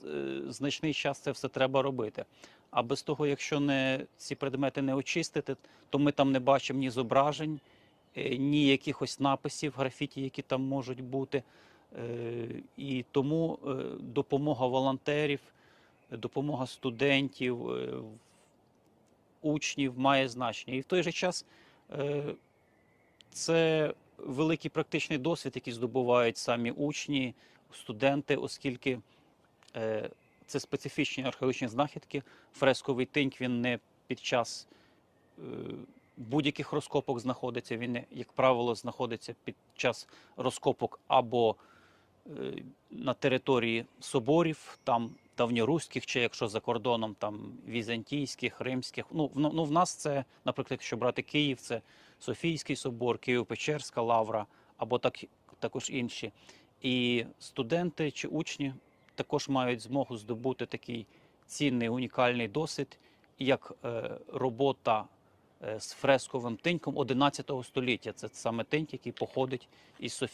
е, значний час це все треба робити. А без того, якщо не ці предмети не очистити, то ми там не бачимо ні зображень, е, ні якихось написів графіті, які там можуть бути. Е, І тому допомога волонтерів, допомога студентів, учнів має значення. І в той же час це великий практичний досвід, який здобувають самі учні, студенти, оскільки це специфічні археологічні знахідки. Фресковий тиньк він не під час е, будь-яких розкопок знаходиться. Він, як правило, знаходиться під час розкопок або е, на території соборів, там давньоруських, чи якщо за кордоном там візантійських, римських. Ну, в, ну, в нас це, наприклад, якщо брати Київ, це Софійський собор, Києво-Печерська лавра, або так, також інші. І студенти чи учні також мають змогу здобути такий цінний унікальний досвід, як е, робота е, з фресковим тиньком 11 століття. Це саме тиньк, який походить із Софії.